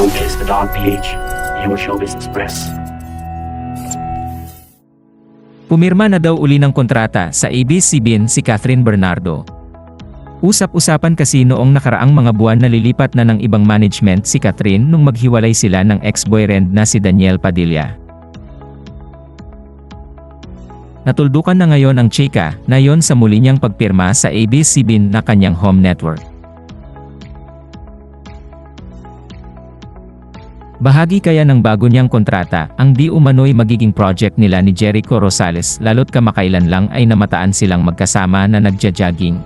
Showbiz, the Don PH, your Showbiz Express. Pumirma na daw uli ng kontrata sa ABS-CBN si Catherine Bernardo. Usap-usapan kasi noong nakaraang mga buwan na lilipat na ng ibang management si Catherine nung maghiwalay sila ng ex-boyfriend na si Daniel Padilla. Natuldukan na ngayon ang chika na yon sa muli niyang pagpirma sa ABS-CBN na kanyang home network. Bahagi kaya ng bago niyang kontrata, ang di umano'y magiging project nila ni Jericho Rosales lalo't kamakailan lang ay namataan silang magkasama na nagja-jogging.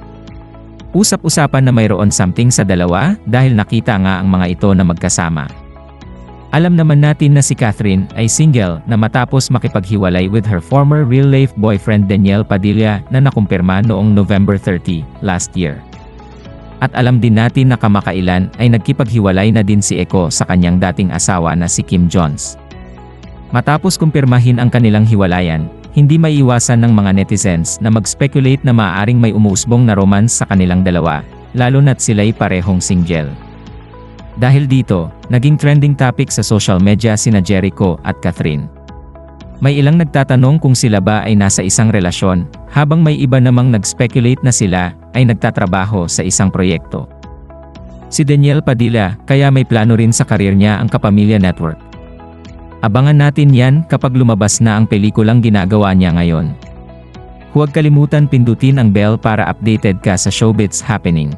Usap-usapan na mayroon something sa dalawa dahil nakita nga ang mga ito na magkasama. Alam naman natin na si Catherine ay single na matapos makipaghiwalay with her former real-life boyfriend Daniel Padilla na nakumpirma noong November 30 last year. At alam din natin na kamakailan ay nagkipaghiwalay na din si Eko sa kanyang dating asawa na si Kim Jones. Matapos kumpirmahin ang kanilang hiwalayan, hindi maiiwasan ng mga netizens na mag-speculate na maaaring may umuusbong na romance sa kanilang dalawa, lalo na't sila'y parehong single. Dahil dito, naging trending topic sa social media sina Jericho at Catherine. May ilang nagtatanong kung sila ba ay nasa isang relasyon, habang may iba namang nag-speculate na sila ay nagtatrabaho sa isang proyekto. Si Daniel Padilla, kaya may plano rin sa karir niya ang Kapamilya Network. Abangan natin yan kapag lumabas na ang pelikulang ginagawa niya ngayon. Huwag kalimutan pindutin ang bell para updated ka sa showbiz happening.